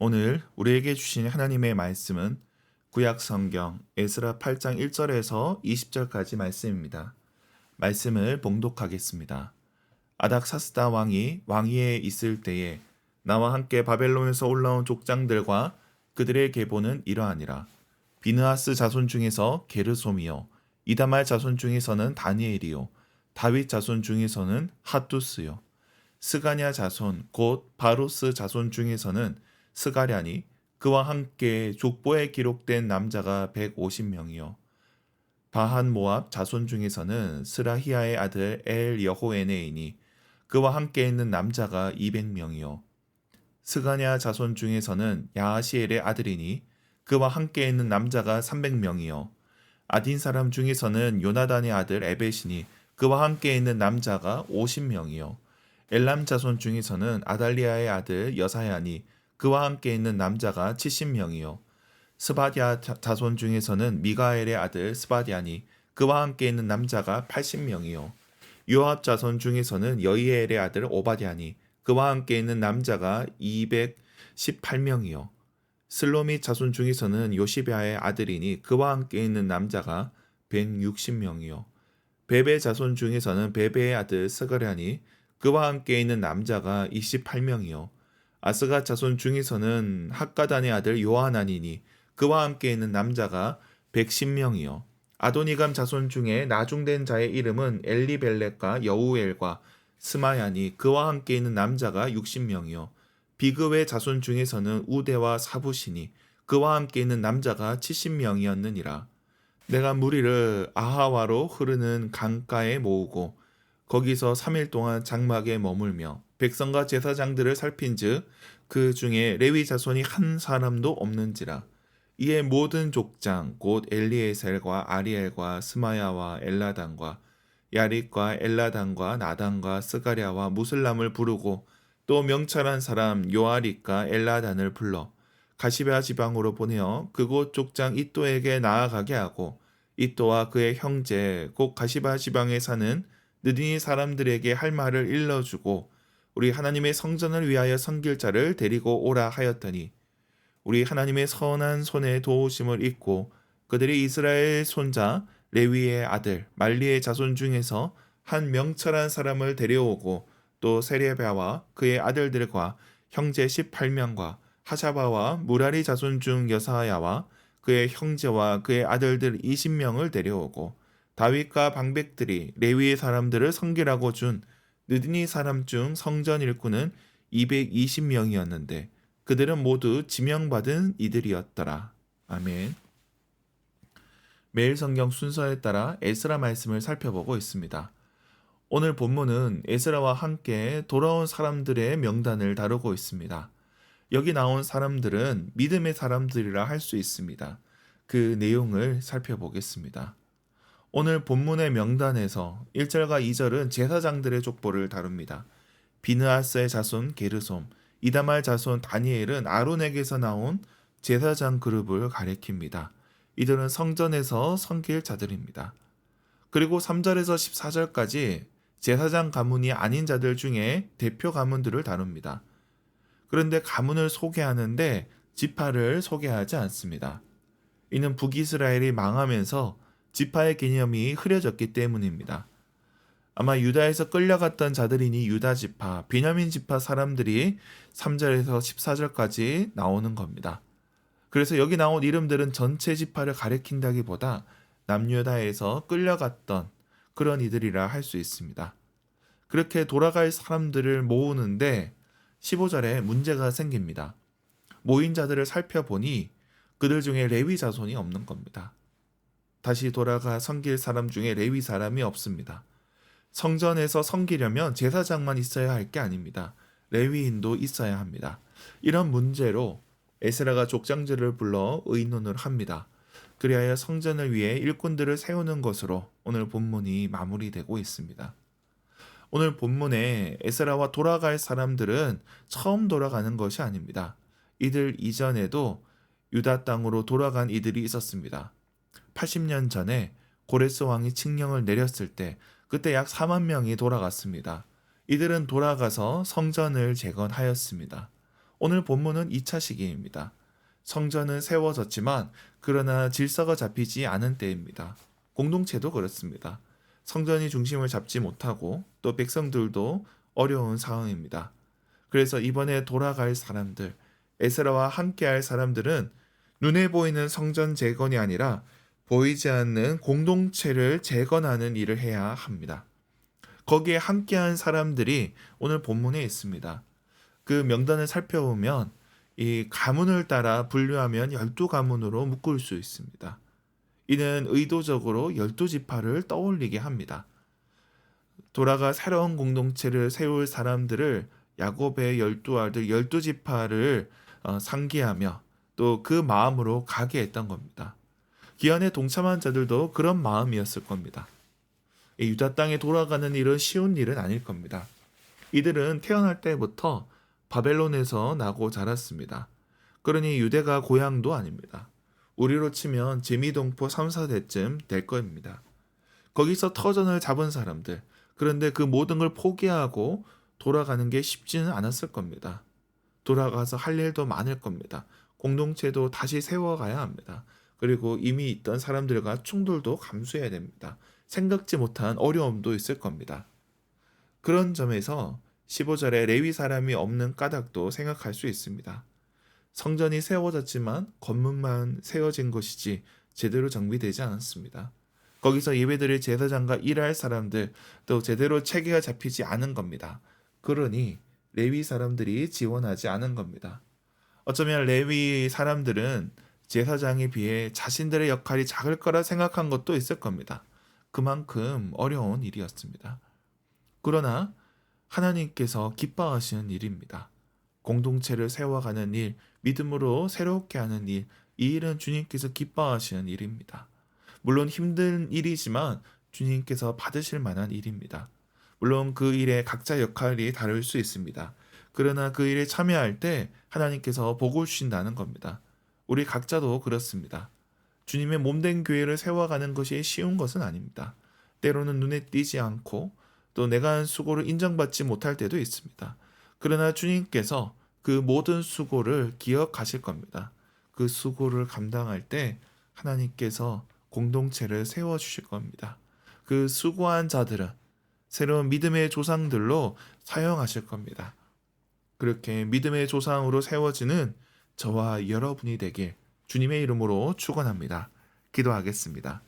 오늘 우리에게 주신 하나님의 말씀은 구약 성경 에스라 8장 1절에서 20절까지 말씀입니다. 말씀을 봉독하겠습니다. 아닥사스다 왕이 왕위에 있을 때에 나와 함께 바벨론에서 올라온 족장들과 그들의 계보는 이러하니라. 비느하스 자손 중에서 게르솜이요 이다말 자손 중에서는 다니엘이요 다윗 자손 중에서는 핫두스요 스가냐 자손 곧 바로스 자손 중에서는 스가랴니 그와 함께 족보에 기록된 남자가 150명이요. 바한 모압 자손 중에서는 스라히아의 아들 엘 여호에네이니 그와 함께 있는 남자가 200명이요. 스가냐 자손 중에서는 야하시엘의 아들이니 그와 함께 있는 남자가 300명이요. 아딘 사람 중에서는 요나단의 아들 에베시니 그와 함께 있는 남자가 50명이요. 엘람 자손 중에서는 아달리아의 아들 여사야니 그와 함께 있는 남자가 70명이요. 스바디아 자손 중에서는 미가엘의 아들 스바디아니 그와 함께 있는 남자가 80명이요. 요압 자손 중에서는 여이엘의 아들 오바디아니 그와 함께 있는 남자가 218명이요. 슬로미 자손 중에서는 요시베아의 아들이니 그와 함께 있는 남자가 160명이요. 베베 자손 중에서는 베베의 아들 스가랴니 그와 함께 있는 남자가 28명이요 아스가 자손 중에서는 학가단의 아들 요하나니니 그와 함께 있는 남자가 110명이요. 아도니감 자손 중에 나중된 자의 이름은 엘리벨렉과 여우엘과 스마야니 그와 함께 있는 남자가 60명이요. 비그의 자손 중에서는 우대와 사부시니 그와 함께 있는 남자가 70명이었느니라. 내가 무리를 아하와로 흐르는 강가에 모으고 거기서 3일 동안 장막에 머물며 백성과 제사장들을 살핀즉 그 중에 레위 자손이 한 사람도 없는지라. 이에 모든 족장 곧 엘리에셀과 아리엘과 스마야와 엘라단과 야릿과 엘라단과 나단과 스가랴와 무슬람을 부르고 또 명찰한 사람 요아릿과 엘라단을 불러 가시베아 지방으로 보내어 그곳 족장 이또에게 나아가게 하고 이또와 그의 형제 곧 가시바 지방에 사는 느디니 사람들에게 할 말을 일러주고 우리 하나님의 성전을 위하여 섬길 자를 데리고 오라 하였더니 우리 하나님의 선한 손에 도우심을 잊고 그들이 이스라엘 손자 레위의 아들 말리의 자손 중에서 한 명철한 사람을 데려오고 또 세레베아와 그의 아들들과 형제 18명과 하샤바와 무라리 자손 중 여사야와 그의 형제와 그의 아들들 20명을 데려오고 다윗과 방백들이 레위의 사람들을 성결하고 준 느드니 사람 중 성전 일꾼은 220명이었는데 그들은 모두 지명받은 이들이었더라. 아멘. 매일 성경 순서에 따라 에스라 말씀을 살펴보고 있습니다. 오늘 본문은 에스라와 함께 돌아온 사람들의 명단을 다루고 있습니다. 여기 나온 사람들은 믿음의 사람들이라 할 수 있습니다. 그 내용을 살펴보겠습니다. 오늘 본문의 명단에서 1절과 2절은 제사장들의 족보를 다룹니다. 비느아스의 자손 게르솜, 이다말 자손 다니엘은 아론에게서 나온 제사장 그룹을 가리킵니다. 이들은 성전에서 섬길 자들입니다. 그리고 3절에서 14절까지 제사장 가문이 아닌 자들 중에 대표 가문들을 다룹니다. 그런데 가문을 소개하는데 지파를 소개하지 않습니다. 이는 북이스라엘이 망하면서 지파의 개념이 흐려졌기 때문입니다. 아마 유다에서 끌려갔던 자들이니 유다 지파, 비냐민 지파 사람들이 3절에서 14절까지 나오는 겁니다. 그래서 여기 나온 이름들은 전체 지파를 가리킨다기보다 남유다에서 끌려갔던 그런 이들이라 할 수 있습니다. 그렇게 돌아갈 사람들을 모으는데 15절에 문제가 생깁니다. 모인 자들을 살펴보니 그들 중에 레위 자손이 없는 겁니다. 다시 돌아가 섬길 사람 중에 레위 사람이 없습니다. 성전에서 섬기려면 제사장만 있어야 할 게 아닙니다. 레위인도 있어야 합니다. 이런 문제로 에스라가 족장들을 불러 의논을 합니다. 그리하여 성전을 위해 일꾼들을 세우는 것으로 오늘 본문이 마무리되고 있습니다. 오늘 본문에 에스라와 돌아갈 사람들은 처음 돌아가는 것이 아닙니다. 이들 이전에도 유다 땅으로 돌아간 이들이 있었습니다. 80년 전에 고레스 왕이 칙령을 내렸을 때 그때 약 4만 명이 돌아갔습니다. 이들은 돌아가서 성전을 재건하였습니다. 오늘 본문은 2차 시기입니다. 성전은 세워졌지만 그러나 질서가 잡히지 않은 때입니다. 공동체도 그렇습니다. 성전이 중심을 잡지 못하고 또 백성들도 어려운 상황입니다. 그래서 이번에 돌아갈 사람들, 에스라와 함께할 사람들은 눈에 보이는 성전 재건이 아니라 보이지 않는 공동체를 재건하는 일을 해야 합니다. 거기에 함께한 사람들이 오늘 본문에 있습니다. 그 명단을 살펴보면 이 가문을 따라 분류하면 열두 가문으로 묶을 수 있습니다. 이는 의도적으로 열두 지파를 떠올리게 합니다. 돌아가 새로운 공동체를 세울 사람들을 야곱의 열두 아들 열두 지파를 어, 상기하며 또 그 마음으로 가게 했던 겁니다. 기한에 동참한 자들도 그런 마음이었을 겁니다. 이 유다 땅에 돌아가는 일은 쉬운 일은 아닐 겁니다. 이들은 태어날 때부터 바벨론에서 나고 자랐습니다. 그러니 유대가 고향도 아닙니다. 우리로 치면 재미동포 3, 4대쯤 될 겁니다. 거기서 터전을 잡은 사람들, 그런데 그 모든 걸 포기하고 돌아가는 게 쉽지는 않았을 겁니다. 돌아가서 할 일도 많을 겁니다. 공동체도 다시 세워가야 합니다. 그리고 이미 있던 사람들과 충돌도 감수해야 됩니다. 생각지 못한 어려움도 있을 겁니다. 그런 점에서 15절에 레위 사람이 없는 까닭도 생각할 수 있습니다. 성전이 세워졌지만 건물만 세워진 것이지 제대로 정비되지 않았습니다. 거기서 예배드릴 제사장과 일할 사람들 또 제대로 체계가 잡히지 않은 겁니다. 그러니 레위 사람들이 지원하지 않은 겁니다. 어쩌면 레위 사람들은 제사장에 비해 자신들의 역할이 작을 거라 생각한 것도 있을 겁니다. 그만큼 어려운 일이었습니다. 그러나 하나님께서 기뻐하시는 일입니다. 공동체를 세워가는 일, 믿음으로 새롭게 하는 일, 이 일은 주님께서 기뻐하시는 일입니다. 물론 힘든 일이지만 주님께서 받으실 만한 일입니다. 물론 그 일에 각자 역할이 다를 수 있습니다. 그러나 그 일에 참여할 때 하나님께서 복을 주신다는 겁니다. 우리 각자도 그렇습니다. 주님의 몸된 교회를 세워가는 것이 쉬운 것은 아닙니다. 때로는 눈에 띄지 않고 또 내가 한 수고를 인정받지 못할 때도 있습니다. 그러나 주님께서 그 모든 수고를 기억하실 겁니다. 그 수고를 감당할 때 하나님께서 공동체를 세워 주실 겁니다. 그 수고한 자들은 새로운 믿음의 조상들로 사용하실 겁니다. 그렇게 믿음의 조상으로 세워지는 저와 여러분이 되길 주님의 이름으로 축원합니다. 기도하겠습니다.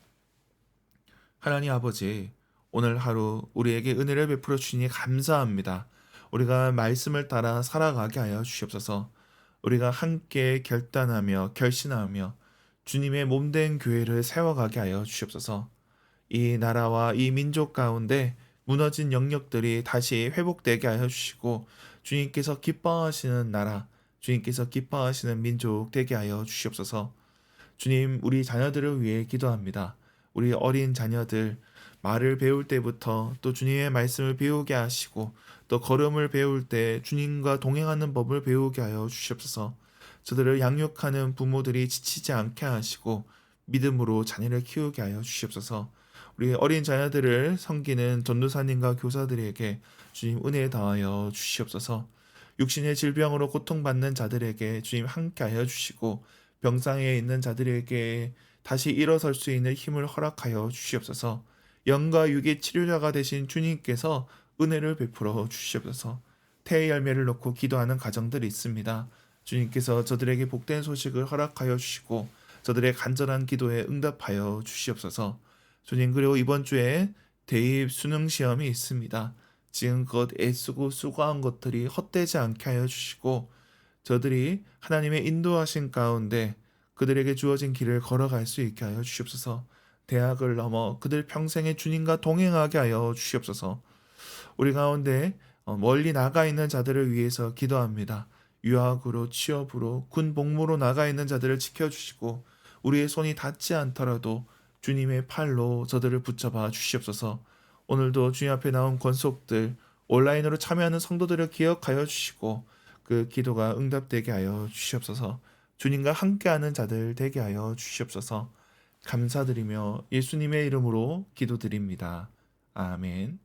하나님 아버지, 오늘 하루 우리에게 은혜를 베풀어 주시니 감사합니다. 우리가 말씀을 따라 살아가게 하여 주시옵소서. 우리가 함께 결단하며 결신하며 주님의 몸된 교회를 세워가게 하여 주시옵소서. 이 나라와 이 민족 가운데 무너진 영역들이 다시 회복되게 하여 주시고 주님께서 기뻐하시는 나라, 주님께서 기뻐하시는 민족 되게 하여 주시옵소서. 주님, 우리 자녀들을 위해 기도합니다. 우리 어린 자녀들 말을 배울 때부터 또 주님의 말씀을 배우게 하시고 또 걸음을 배울 때 주님과 동행하는 법을 배우게 하여 주시옵소서. 저들을 양육하는 부모들이 지치지 않게 하시고 믿음으로 자녀를 키우게 하여 주시옵소서. 우리 어린 자녀들을 섬기는 전도사님과 교사들에게 주님 은혜 다하여 주시옵소서. 육신의 질병으로 고통받는 자들에게 주님 함께 하여 주시고 병상에 있는 자들에게 다시 일어설 수 있는 힘을 허락하여 주시옵소서. 영과 육의 치료자가 되신 주님께서 은혜를 베풀어 주시옵소서. 태의 열매를 놓고 기도하는 가정들이 있습니다. 주님께서 저들에게 복된 소식을 허락하여 주시고 저들의 간절한 기도에 응답하여 주시옵소서. 주님 그리고 이번 주에 대입 수능 시험이 있습니다. 지금껏 애쓰고 수고한 것들이 헛되지 않게 하여 주시고 저들이 하나님의 인도하신 가운데 그들에게 주어진 길을 걸어갈 수 있게 하여 주시옵소서. 대학을 넘어 그들 평생에 주님과 동행하게 하여 주시옵소서. 우리 가운데 어, 멀리 나가 있는 자들을 위해서 기도합니다. 유학으로 취업으로 군 복무로 나가 있는 자들을 지켜주시고 우리의 손이 닿지 않더라도 주님의 팔로 저들을 붙잡아 주시옵소서. 오늘도 주님 앞에 나온 권속들 온라인으로 참여하는 성도들을 기억하여 주시고 그 기도가 응답되게 하여 주시옵소서. 주님과 함께하는 자들 되게 하여 주시옵소서. 감사드리며 예수님의 이름으로 기도드립니다. 아멘.